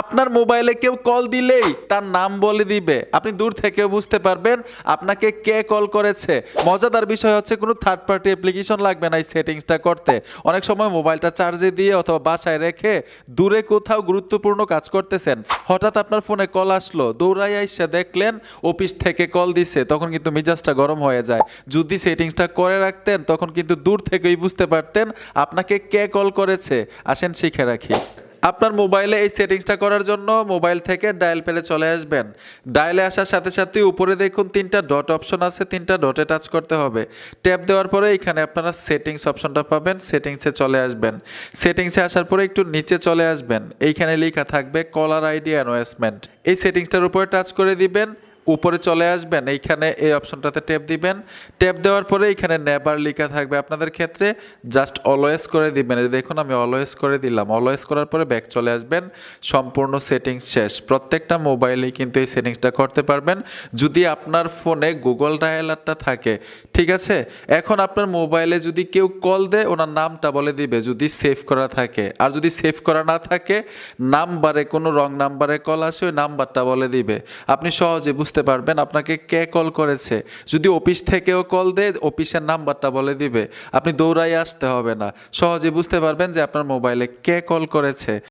আপনার মোবাইলে কেউ কল দিলেই তার নাম বলে দিবে। আপনি দূর থেকেও বুঝতে পারবেন আপনাকে কে কল করেছে। মজাদার বিষয় হচ্ছে কোনো থার্ড পার্টি অ্যাপ্লিকেশন লাগবে না এই সেটিংসটা করতে। অনেক সময় মোবাইলটা চার্জে দিয়ে অথবা বাসায় রেখে দূরে কোথাও গুরুত্বপূর্ণ কাজ করতেছেন। হঠাৎ আপনার ফোনে কল আসলো দৌড়াই এসে দেখলেন অফিস থেকে কল দিছে, তখন কিন্তু মেজাজটা গরম হয়ে যায়। যদি সেটিংসটা করে রাখতেন, তখন কিন্তু দূর থেকেই বুঝতে পারতেন আপনাকে কে কল করেছে। আসেন শিখে রাখি। আপনার মোবাইলে এই সেটিংসটা করার জন্য মোবাইল থেকে ডায়াল পেলে চলে আসবেন। ডায়ালে আসার সাথে সাথে উপরে দেখুন তিনটা ডট অপশন আছে, তিনটা ডটে টাচ করতে হবে। ট্যাপ দেওয়ার পরে এখানে আপনারা সেটিংস অপশনটা পাবেন, সেটিংসে চলে আসবেন। সেটিংসে আসার পরে একটু নিচে চলে আসবেন। এইখানে লেখা থাকবে, কলার আইডি অ্যানোয়েসমেন্ট এই সেটিংসটার উপরে টাচ করে দিবেন। উপরে চলে আসবেন, এইখানে এই অপশনটাতে ট্যাপ দিবেন। ট্যাপ দেওয়ার পরে এইখানে নেবার লেখা থাকবে আপনাদের ক্ষেত্রে। জাস্ট অলওয়েজ করে দিবেন। দেখুন, আমি অলওয়েজ করে দিলাম। অলওয়েজ করার পরে ব্যাক চলে আসবেন। সম্পূর্ণ সেটিংস শেষ। প্রত্যেকটা মোবাইলেই কিন্তু এই সেটিংসটা করতে পারবেন। যদি আপনার ফোনে গুগল ডায়ালারটা থাকে, ঠিক আছে? এখন আপনার মোবাইলে যদি কেউ কল দেয়, ওনার নামটা বলে দিবে, যদি সেভ করা থাকে। আর যদি সেভ করা না থাকে নাম্বারে কোনো রং নাম্বারে কল আসে, ওই নাম্বারটা বলে দিবে। আপনি সহজে বুঝতে পারবেন আপনাকে কে কল করেছে। যদি অফিস থেকেও কল দেয়, অফিসের নাম্বারটা বলে দিবে। আপনি দৌড়াই আসতে হবে না। সহজে বুঝতে পারবেন যে আপনার মোবাইলে কে কল করেছে।